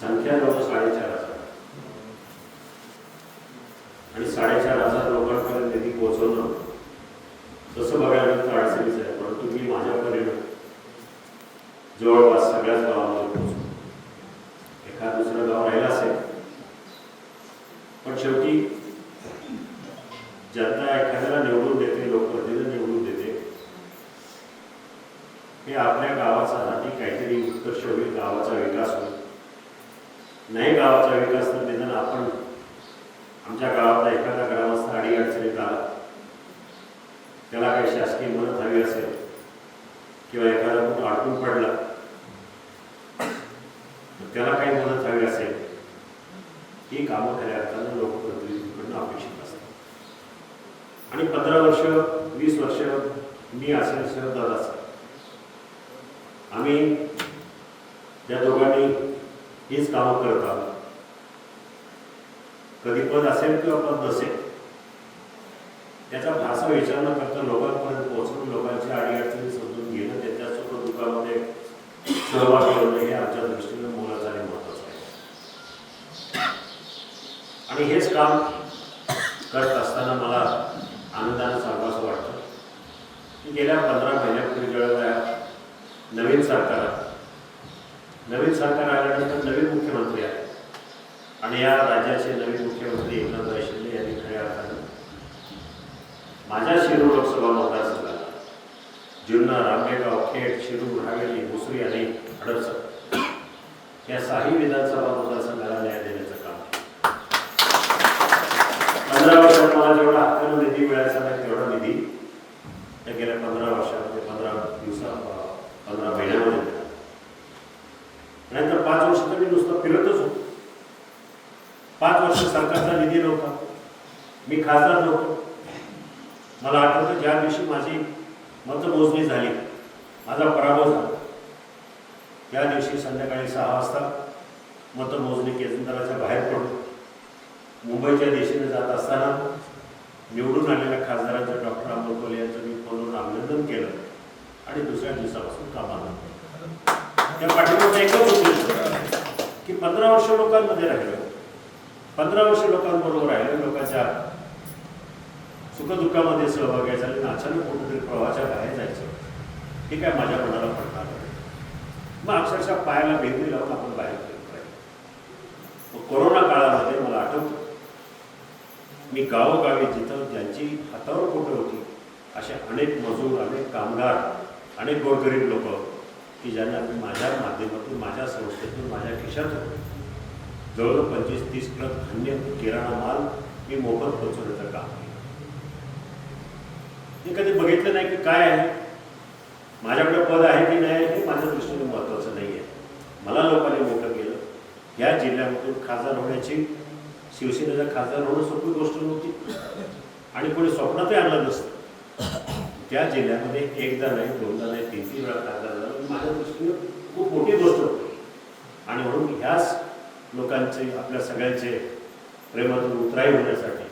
संख्या जवळ साडेचार हजार. आणि साडेचार हजार लोकांपर्यंत ती पोहोचवणं तसं बघायला तर अडचणीच आहे परंतु मी माझ्या परीनं जवळपास सगळ्याच गावामध्ये पोहोचलो. एखाद दुसरं गाव राहिला असेल पण शेवटी जनता एखाद्याला निवडून देते लोकप्रतिनिधी निवडून देते. हे आपल्या गावाचा आधी काहीतरी उत्कर्ष होईल गावाचा नाही गावाचा विकास तर निदान आपण आमच्या गावातला एखादा ग्रामस्थ अडी अडचणीत आला. त्याला काही शासकीय मदत हवी असेल किंवा एखादा कुठं अडकून पडला तर त्याला काही मदत हवी असेल ही कामं खऱ्या अर्थानं लोकप्रतिनिधीकडून अपेक्षित असतात. आणि पंधरा वर्ष वीस वर्ष मी असेल शरद असेल आम्ही त्या दोघांनी हीच कामं करतात. कधी पद असेल किंवा पद नसेल त्याचा फारसा विचार न करता लोकांपर्यंत पोहोचून लोकांची अडीअडचणी समजून घेणं त्यांच्या सुख दुःखामध्ये सहभागी होणं हे आमच्या दृष्टीनं मोलाचं आणि महत्वाचं आहे. आणि हेच काम करत असताना मला आनंदानं सांगावं वाटतं की गेल्या पंधरा महिन्यापूर्वी ज्यावेळेला नवीन सरकार नवीन सरकार आल्यानंतर नवीन मुख्यमंत्री आले आणि या राज्याचे नवीन मुख्यमंत्री एकनाथ शिंदे यांनी खऱ्या अर्थानं माझ्या शिरूर लोकसभा मतदारसंघाला जुन्नर आंबेगाव खेड शिरूर हावेली मुसरी आणि हडपसर या सहाही विधानसभा मतदारसंघाला न्याय देण्याचं काम पंधरा वर्षात मला जेवढा हक्कानं निधी मिळायचा नाही तेवढा निधी गेल्या पंधरा वर्षामध्ये पंधरा दिवसा पंधरा महिन्यामध्ये नाहीतर नंतर पाच वर्ष तर मी नुसतं फिरतच होतो. पाच वर्ष सरकारचा निधी नव्हता. मी खासदार नव्हतो. मला आठवतं ज्या दिवशी माझी मतमोजणी झाली माझा पराभव झाला. त्या दिवशी संध्याकाळी सहा वाजता मतमोजणी केंद्राच्या बाहेर पडतो मुंबईच्या दिशेने जात असताना निवडून आलेल्या खासदारांचं डॉक्टर अमोल यांचं मी फोनवरून अभिनंदन केलं आणि दुसऱ्या दिवसापासून कामाला त्या पाठिंबा एकच उद्देश की पंधरा वर्ष लोकांमध्ये राहिलो. पंधरा वर्ष लोकांबरोबर राहिलो लोकांच्या सुखदुःखामध्ये सहभागी झाले आणि अचानक कुठेतरी प्रवाहाच्या बाहेर जायचं. हे काय माझ्या मनाला पडणार मग अक्षरशः पायाला बेंदी लावून आपण बाहेर पाहिजे मग कोरोना काळामध्ये मला आठवतं. मी गावोगावी जिथं ज्यांची हातावर पोटं होती असे अनेक मजूर अनेक कामगार अनेक गोरगरीब लोक की ज्यांना मी माझ्या माध्यमातून माझ्या संस्थेतून माझ्या खिशातून जवळजवळ पंचवीस तीस ट्रक धान्य किराणा माल मी मोफत पोचवण्याचं काम मी कधी बघितलं नाही की काय आहे माझ्याकडे पद आहे की नाही हे माझ्या दृष्टीने महत्त्वाचं नाही आहे. मला लोकांनी मोठं केलं. या जिल्ह्यामधून खासदार होण्याची शिवसेनेचा खासदार होणं सोपी गोष्ट नव्हती. आणि कोणी स्वप्नातही आणलं नसतं. त्या जिल्ह्यामध्ये एकदा नाही दोनदा नाही तीन तीन वेळा खासदार झाला माझ्या दृष्टीने खूप मोठी गोष्ट होती. आणि म्हणून ह्याच लोकांचे आपल्या सगळ्यांचे प्रेमातून उतराई होण्यासाठी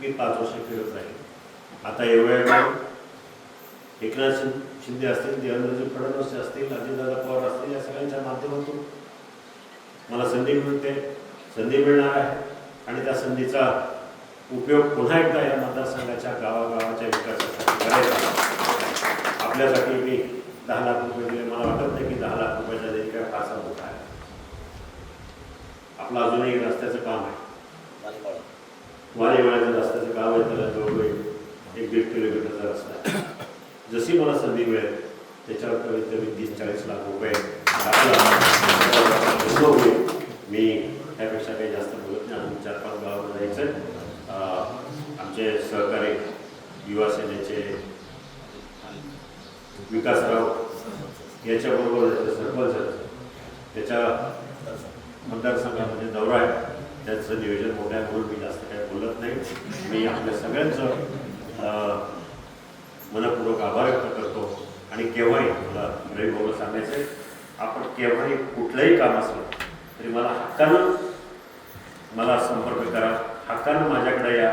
मी पाच वर्ष फिरत राहील. आता एवढ्या एकनाथ शिंदे असतील देवेंद्रजी फडणवीस असतील अजितदादा पवार असतील या सगळ्यांच्या माध्यमातून मला संधी मिळते. संधी मिळणार आहे. आणि त्या संधीचा उपयोग पुन्हा एकदा या मतदारसंघाच्या गावागावाच्या विकासासाठी आपल्यासाठी मी दहा लाख रुपये दिले. मला वाटत नाही की दहा लाख रुपयाचा देखील काय फारसा मोठा आहे. आपलं अजूनही रस्त्याचं काम आहे. वारेवाड्याचं रस्त्याचं काम आहे. त्याला जवळजवळ एक दीड किलोमीटरचा रस्ता आहे. जशी मला संधी मिळेल त्याच्यावर कमीत कमी तीस चाळीस लाख रुपये होईल. मी त्यापेक्षा काही जास्त बोलत नाही. अजून चार पाच गावाला जायचं आमचे सहकारी युवा सेनेचे विकासराव याच्याबरोबर सरपंच त्याच्या मतदारसंघामध्ये दौरा आहे. त्याचं नियोजन मोठ्या म्हणून मी जास्त काही बोलत नाही. मी आपल्या सगळ्यांचं मनपूर्वक आभार व्यक्त करतो. आणि केव्हाही मला रवी भाऊला सांगायचं आहे आपण केव्हाही कुठलंही काम असलं तरी मला हक्कानं मला संपर्क करा. हक्कानं माझ्याकडे या